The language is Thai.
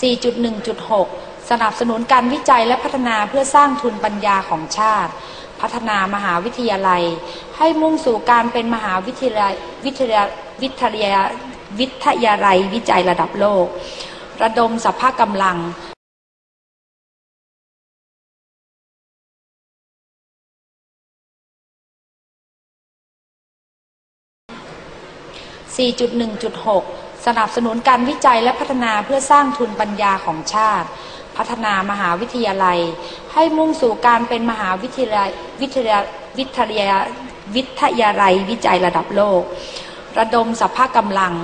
4.1.6 สนับสนุนการวิจัยและพัฒนาเพื่อสร้างทุนปัญญาของชาติ พัฒนามหาวิทยาลัย ให้มุ่งสู่การเป็นมหาวิทยาลัยวิทยาวิทยาวิทยาลัยวิจัยระดับโลก ระดมสภาพกำลัง4.1.6 สนับสนุนการวิจัยและพัฒนาเพื่อสร้างทุนปัญญาของชาติ พัฒนามหาวิทยาลัย ให้มุ่งสู่การเป็นมหาวิทยาลัยวิทยาวิทยาวิทยาลัยวิจัยระดับโลก ระดมสภาพกำลัง